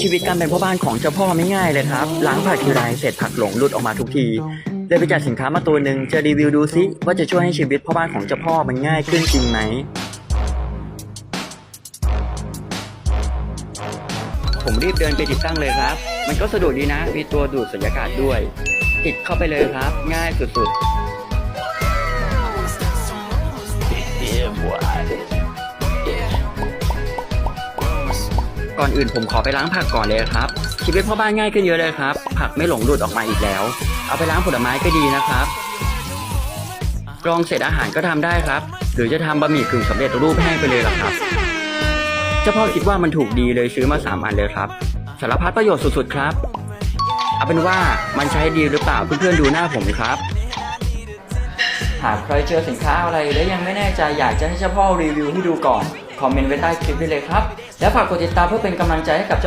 ชีวิตการเป็นพ่อบ้านของเจ้าพ่อไม่ง่ายเลยครับล้างผักทีไรเศษผักหลงหลุดออกมาทุกทีเลยไปจัดสินค้ามาตัวหนึ่งจะรีวิวดูซิว่าจะช่วยให้ชีวิตพ่อบ้านของเจ้าพ่อมันง่ายขึ้นจริงไหมผมรีบเดินไปติดตั้งเลยครับ มันก็สะดวกดีนะ มีตัวดูดสุญญากาศด้วย ติดเข้าไปเลยครับ ง่ายสุดๆ ก่อนอื่นผมขอไปล้างผักก่อนเลยครับชีวิตพ่อบ้านง่ายขึ้นเยอะเลยครับ ผักไม่หลงหลุดออกมาอีกแล้ว เอาไปล้างผลไม้ก็ดีนะครับกรองเศษอาหารก็ทำได้ครับ หรือจะทำบะหมี่กึ่งสำเร็จรูปแห้งไปเลยล่ะครับเจ้าพ่อคิดว่ามันถูกดีเลยซื้อมาสามอันเลยครับสารพัดประโยชน์สุดๆครับ เอาเป็นว่ามันใช้ดีหรือเปล่าเพื่อนๆดูหน้าผมครับ หากใครเจอสินค้าอะไรและยังไม่แน่ใจอยากจะให้เจ้าพ่อรีวิวให้ดูก่อน คอมเมนต์ไว้ใต้คลิปได้เลยครับ และฝากกดติดตามเพื่อเป็นกำลังใจให้กับเจ้า